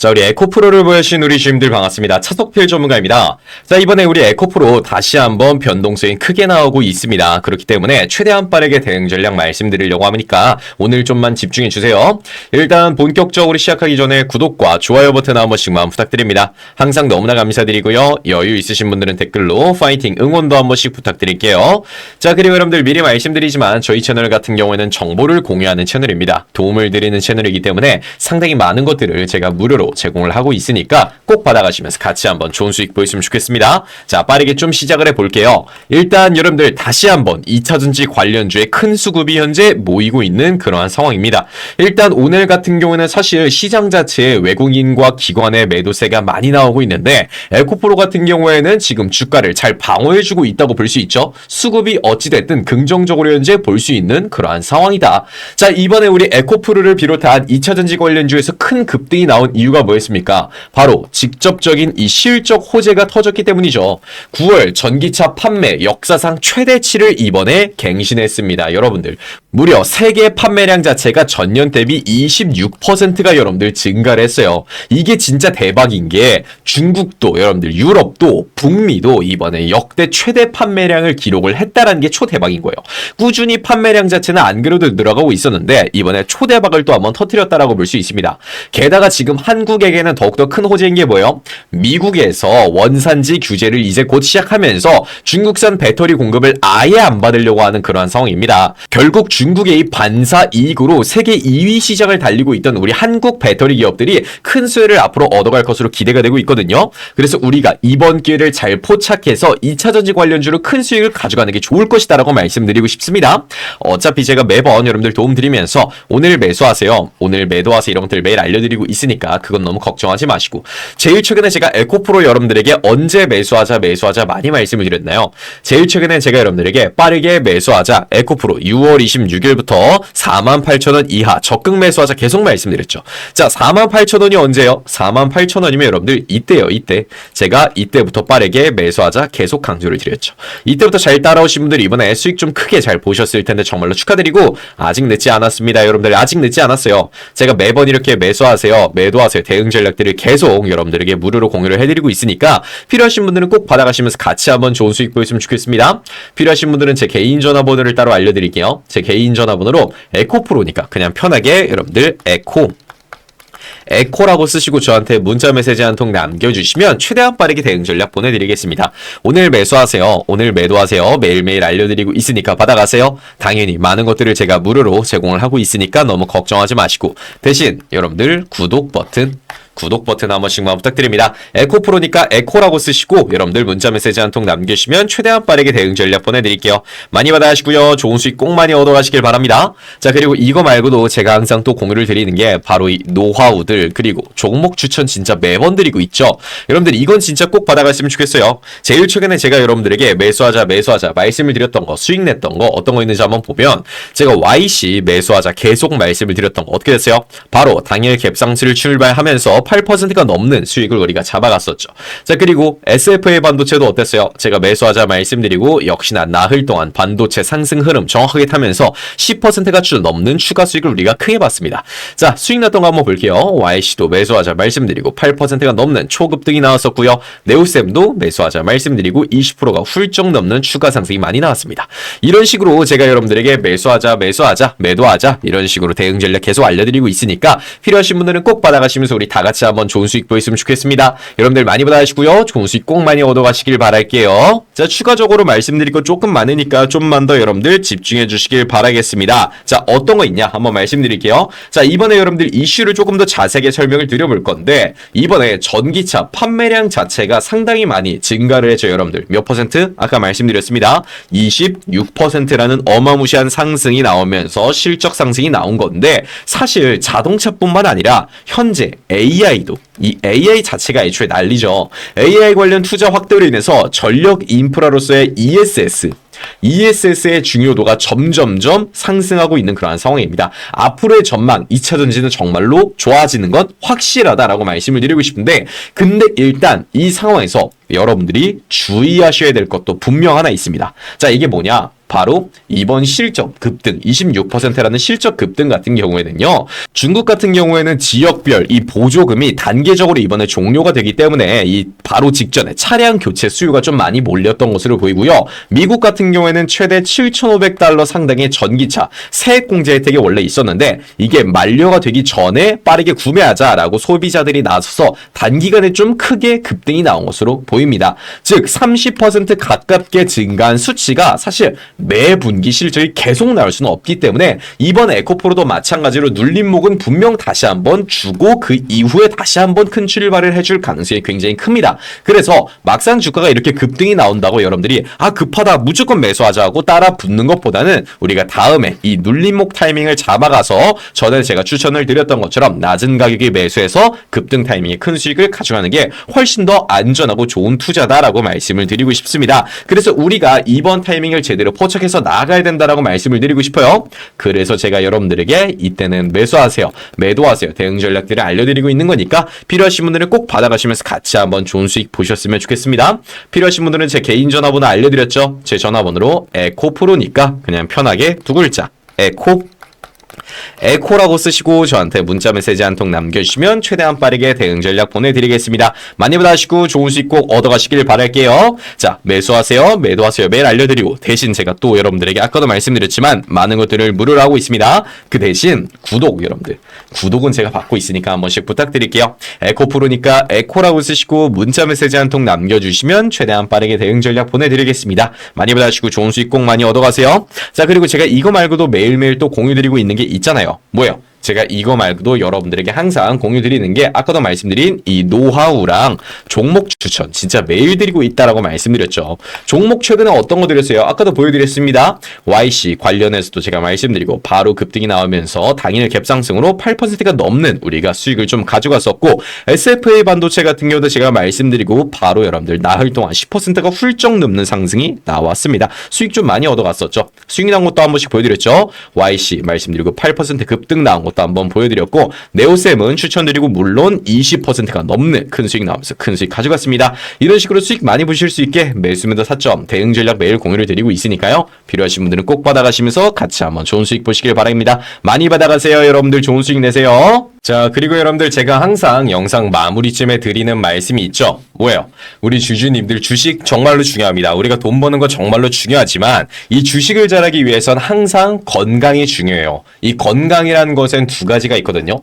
자, 우리 에코프로를 보여주신 우리 주님들 반갑습니다. 차석필 전문가입니다. 자, 이번에 우리 에코프로 다시 한번 변동성이 크게 나오고 있습니다. 그렇기 때문에 최대한 빠르게 대응 전략 말씀드리려고 하니까 오늘 좀만 집중해 주세요. 일단 본격적으로 시작하기 전에 구독과 좋아요 버튼 한 번씩만 부탁드립니다. 항상 너무나 감사드리고요. 여유 있으신 분들은 댓글로 파이팅 응원도 한 번씩 부탁드릴게요. 자, 그리고 여러분들 미리 말씀드리지만 저희 채널 같은 경우에는 정보를 공유하는 채널입니다. 도움을 드리는 채널이기 때문에 상당히 많은 것들을 제가 무료로 제공을 하고 있으니까 꼭 받아가시면서 같이 한번 좋은 수익 보였으면 좋겠습니다. 자, 빠르게 좀 시작을 해볼게요. 일단 여러분들 다시 한번 2차전지 관련주의 큰 수급이 현재 모이고 있는 그러한 상황입니다. 일단 오늘 같은 경우는 사실 시장 자체에 외국인과 기관의 매도세가 많이 나오고 있는데 에코프로 같은 경우에는 지금 주가를 잘 방어해주고 있다고 볼 수 있죠. 수급이 어찌됐든 긍정적으로 현재 볼 수 있는 그러한 상황이다. 자, 이번에 우리 에코프로를 비롯한 2차전지 관련주에서 큰 급등이 나온 이유가 뭐였습니까? 바로 직접적인 이 실적 호재가 터졌기 때문이죠. 9월 전기차 판매 역사상 최대치를 이번에 갱신했습니다. 여러분들. 무려 세계 판매량 자체가 전년 대비 26%가 여러분들 증가를 했어요. 이게 진짜 대박인 게 중국도 여러분들 유럽도 북미도 이번에 역대 최대 판매량을 기록을 했다라는 게 초대박인 거예요. 꾸준히 판매량 자체는 안 그래도 늘어가고 있었는데 이번에 초대박을 또 한번 터뜨렸다라고 볼 수 있습니다. 게다가 지금 한국에게는 더욱더 큰 호재인 게 뭐예요? 미국에서 원산지 규제를 이제 곧 시작하면서 중국산 배터리 공급을 아예 안 받으려고 하는 그러한 상황입니다. 결국 중국의 이 반사 이익으로 세계 2위 시장을 달리고 있던 우리 한국 배터리 기업들이 큰 수혜를 앞으로 얻어갈 것으로 기대가 되고 있거든요. 그래서 우리가 이번 기회를 잘 포착해서 2차 전지 관련주로 큰 수익을 가져가는 게 좋을 것이다라고 말씀드리고 싶습니다. 어차피 제가 매번 여러분들 도움 드리면서 오늘 매수하세요. 오늘 매도하세요. 이런 것들 매일 알려드리고 있으니까 그건 너무 걱정하지 마시고 제일 최근에 제가 에코프로 여러분들에게 언제 매수하자 매수하자 많이 말씀을 드렸나요? 제일 최근에 제가 여러분들에게 빠르게 매수하자 에코프로 6월 26 일부터 48,000원 이하 적극 매수하자 계속 말씀드렸죠. 자 48,000원이 언제요? 48,000원이면 여러분들 이때요 이때 제가 이때부터 빠르게 매수하자 계속 강조를 드렸죠. 이때부터 잘 따라오신 분들 이번에 수익 좀 크게 잘 보셨을 텐데 정말로 축하드리고 아직 늦지 않았습니다. 여러분들 아직 늦지 않았어요. 제가 매번 이렇게 매수하세요 매도하세요 대응 전략들을 계속 여러분들에게 무료로 공유를 해드리고 있으니까 필요하신 분들은 꼭 받아가시면서 같이 한번 좋은 수익 보였으면 좋겠습니다. 필요하신 분들은 제 개인 전화번호를 따로 알려드릴게요. 제 개인 전화번호로 에코프로니까 그냥 편하게 여러분들 에코 에코라고 쓰시고 저한테 문자 메시지 한 통 남겨주시면 최대한 빠르게 대응 전략 보내드리겠습니다. 오늘 매수하세요. 오늘 매도하세요. 매일매일 알려드리고 있으니까 받아가세요. 당연히 많은 것들을 제가 무료로 제공을 하고 있으니까 너무 걱정하지 마시고 대신 여러분들 구독 버튼 구독 버튼 한 번씩만 부탁드립니다. 에코프로니까 에코라고 쓰시고 여러분들 문자 메시지 한 통 남겨주시면 최대한 빠르게 대응 전략 보내드릴게요. 많이 받아가시고요. 좋은 수익 꼭 많이 얻어가시길 바랍니다. 자 그리고 이거 말고도 제가 항상 또 공유를 드리는 게 바로 이 노하우들 그리고 종목 추천 진짜 매번 드리고 있죠. 여러분들 이건 진짜 꼭 받아갔으면 좋겠어요. 제일 최근에 제가 여러분들에게 매수하자 매수하자 말씀을 드렸던 거 수익 냈던 거 어떤 거 있는지 한번 보면 제가 YC 매수하자 계속 말씀을 드렸던 거 어떻게 됐어요? 바로 당일 갭상승을 출발하면서 8%가 넘는 수익을 우리가 잡아갔었죠. 자, 그리고 SFA 반도체도 어땠어요? 제가 매수하자 말씀드리고 역시나 나흘 동안 반도체 상승 흐름 정확하게 타면서 10%가 주 넘는 추가 수익을 우리가 크게 봤습니다. 자, 수익 났던 거 한번 볼게요. YC도 매수하자 말씀드리고 8%가 넘는 초급등이 나왔었고요. 네오셈도 매수하자 말씀드리고 20%가 훌쩍 넘는 추가 상승이 많이 나왔습니다. 이런 식으로 제가 여러분들에게 매수하자 매수하자 매도하자 이런 식으로 대응 전략 계속 알려드리고 있으니까 필요하신 분들은 꼭 받아가시면서 우리 다 같이 한번 좋은 수익 보였으면 좋겠습니다. 여러분들 많이 받아가시고요. 좋은 수익 꼭 많이 얻어가시길 바랄게요. 자, 추가적으로 말씀드릴 거 조금 많으니까 좀만 더 여러분들 집중해 주시길 바라겠습니다. 자, 어떤 거 있냐? 한번 말씀드릴게요. 자, 이번에 여러분들 이슈를 조금 더 자세하게 설명을 드려볼 건데, 이번에 전기차 판매량 자체가 상당히 많이 증가를 했죠, 여러분들. 몇 퍼센트? 아까 말씀드렸습니다. 26%라는 어마무시한 상승이 나오면서 실적 상승이 나온 건데, 사실 자동차뿐만 아니라 현재 AI도 이 AI 자체가 애초에 난리죠. AI 관련 투자 확대로 인해서 전력 인프라로서의 ESS ESS의 중요도가 점점점 상승하고 있는 그러한 상황입니다. 앞으로의 전망 2차 전지는 정말로 좋아지는 건 확실하다라고 말씀을 드리고 싶은데 근데 일단 이 상황에서 여러분들이 주의하셔야 될 것도 분명 하나 있습니다. 자, 이게 뭐냐? 바로 이번 실적 급등 26%라는 실적 급등 같은 경우에는요. 중국 같은 경우에는 지역별 이 보조금이 단계적으로 이번에 종료가 되기 때문에 이 바로 직전에 차량 교체 수요가 좀 많이 몰렸던 것으로 보이고요. 미국 같은 경우에는 최대 7,500달러 상당의 전기차 세액 공제 혜택이 원래 있었는데 이게 만료가 되기 전에 빠르게 구매하자라고 소비자들이 나서서 단기간에 좀 크게 급등이 나온 것으로 보입니다. 즉 30% 가깝게 증가한 수치가 사실 매 분기 실적이 계속 나올 수는 없기 때문에 이번 에코프로도 마찬가지로 눌림목은 분명 다시 한번 주고 그 이후에 다시 한번 큰 출발을 해줄 가능성이 굉장히 큽니다. 그래서 막상 주가가 이렇게 급등이 나온다고 여러분들이 아 급하다 무조건 매수하자고 따라 붙는 것보다는 우리가 다음에 이 눌림목 타이밍을 잡아가서 전에 제가 추천을 드렸던 것처럼 낮은 가격에 매수해서 급등 타이밍에 큰 수익을 가져가는 게 훨씬 더 안전하고 좋은 투자다라고 말씀을 드리고 싶습니다. 그래서 우리가 이번 타이밍을 제대로 포착해서 나아가야 된다라고 말씀을 드리고 싶어요. 그래서 제가 여러분들에게 이때는 매수하세요. 매도하세요. 대응 전략들을 알려드리고 있는 거니까 필요하신 분들은 꼭 받아가시면서 같이 한번 좋은 수익 보셨으면 좋겠습니다. 필요하신 분들은 제 개인 전화번호 알려드렸죠. 제 전화번호로 에코프로니까 그냥 편하게 두 글자 에코 에코라고 쓰시고 저한테 문자 메시지 한 통 남겨주시면 최대한 빠르게 대응 전략 보내드리겠습니다. 많이 받아시고 좋은 수익 꼭 얻어가시길 바랄게요. 자 매수하세요 매도하세요 매일 알려드리고 대신 제가 또 여러분들에게 아까도 말씀드렸지만 많은 것들을 무료로 하고 있습니다. 그 대신 구독 여러분들 구독은 제가 받고 있으니까 한 번씩 부탁드릴게요. 에코 프로니까 에코라고 쓰시고 문자 메시지 한 통 남겨주시면 최대한 빠르게 대응 전략 보내드리겠습니다. 많이 받아시고 좋은 수익 꼭 많이 얻어가세요. 자 그리고 제가 이거 말고도 매일매일 또 공유드리고 있는 게 있잖아요. 뭐요? 제가 이거 말고도 여러분들에게 항상 공유 드리는 게 아까도 말씀드린 이 노하우랑 종목 추천 진짜 매일 드리고 있다라고 말씀드렸죠. 종목 최근에 어떤 거 드렸어요? 아까도 보여드렸습니다. YC 관련해서도 제가 말씀드리고 바로 급등이 나오면서 당일 갭상승으로 8%가 넘는 우리가 수익을 좀 가져갔었고 SFA 반도체 같은 경우도 제가 말씀드리고 바로 여러분들 나흘 동안 10%가 훌쩍 넘는 상승이 나왔습니다. 수익 좀 많이 얻어갔었죠. 수익 난 것도 한 번씩 보여드렸죠. YC 말씀드리고 8% 급등 나온 것도 한번 보여드렸고 네오셈은 추천드리고 물론 20%가 넘는 큰 수익 나오면서 큰 수익 가져갔습니다. 이런 식으로 수익 많이 보실 수 있게 매수매도 사점 대응 전략 매일 공유를 드리고 있으니까요. 필요하신 분들은 꼭 받아가시면서 같이 한번 좋은 수익 보시길 바랍니다. 많이 받아가세요. 여러분들 좋은 수익 내세요. 자, 그리고 여러분들 제가 항상 영상 마무리쯤에 드리는 말씀이 있죠. 뭐예요? 우리 주주님들 주식 정말로 중요합니다. 우리가 돈 버는 거 정말로 중요하지만 이 주식을 잘하기 위해선 항상 건강이 중요해요. 이 건강이라는 것엔 두 가지가 있거든요.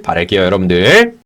길 바랄게요, 여러분들.